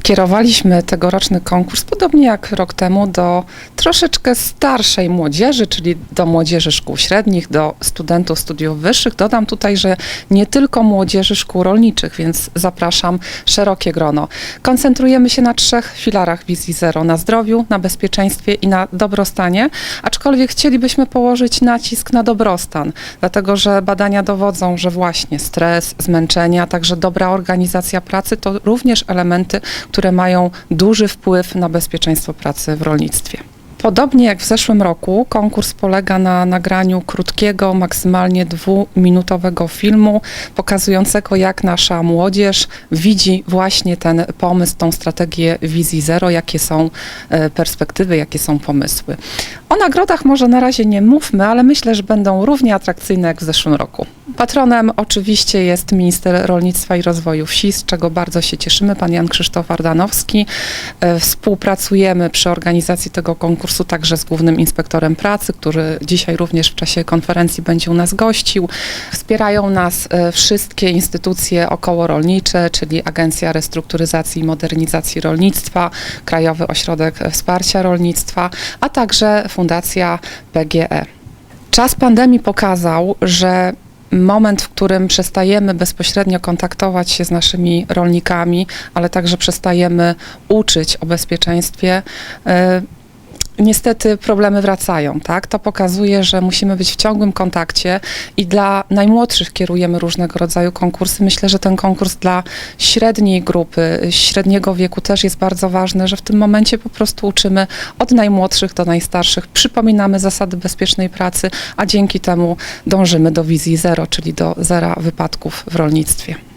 Skierowaliśmy tegoroczny konkurs, podobnie jak rok temu, do troszeczkę starszej młodzieży, czyli do młodzieży szkół średnich, do studentów studiów wyższych. Dodam tutaj, że nie tylko młodzieży szkół rolniczych, więc zapraszam szerokie grono. Koncentrujemy się na trzech filarach wizji zero: na zdrowiu, na bezpieczeństwie i na dobrostanie, aczkolwiek chcielibyśmy położyć nacisk na dobrostan, dlatego że badania dowodzą, że właśnie stres, zmęczenie, a także dobra organizacja pracy to również elementy, które mają duży wpływ na bezpieczeństwo pracy w rolnictwie. Podobnie jak w zeszłym roku, konkurs polega na nagraniu krótkiego, maksymalnie dwuminutowego filmu pokazującego, jak nasza młodzież widzi właśnie ten pomysł, tą strategię wizji zero, jakie są e, perspektywy, jakie są pomysły. O nagrodach może na razie nie mówmy, ale myślę, że będą równie atrakcyjne jak w zeszłym roku. Patronem oczywiście jest minister rolnictwa i rozwoju wsi, z czego bardzo się cieszymy, pan Jan Krzysztof Ardanowski. E, Współpracujemy przy organizacji tego konkursu także z głównym inspektorem pracy, który dzisiaj również w czasie konferencji będzie u nas gościł. Wspierają nas e, wszystkie instytucje okołorolnicze, czyli Agencja Restrukturyzacji i Modernizacji Rolnictwa, Krajowy Ośrodek Wsparcia Rolnictwa, a także Fundacja PGE. Czas pandemii pokazał, że moment, w którym przestajemy bezpośrednio kontaktować się z naszymi rolnikami, ale także przestajemy uczyć o bezpieczeństwie, e, niestety problemy wracają, tak? To pokazuje, że musimy być w ciągłym kontakcie i dla najmłodszych kierujemy różnego rodzaju konkursy. Myślę, że ten konkurs dla średniej grupy, średniego wieku też jest bardzo ważny, że w tym momencie po prostu uczymy od najmłodszych do najstarszych, przypominamy zasady bezpiecznej pracy, a dzięki temu dążymy do wizji zero, czyli do zera wypadków w rolnictwie.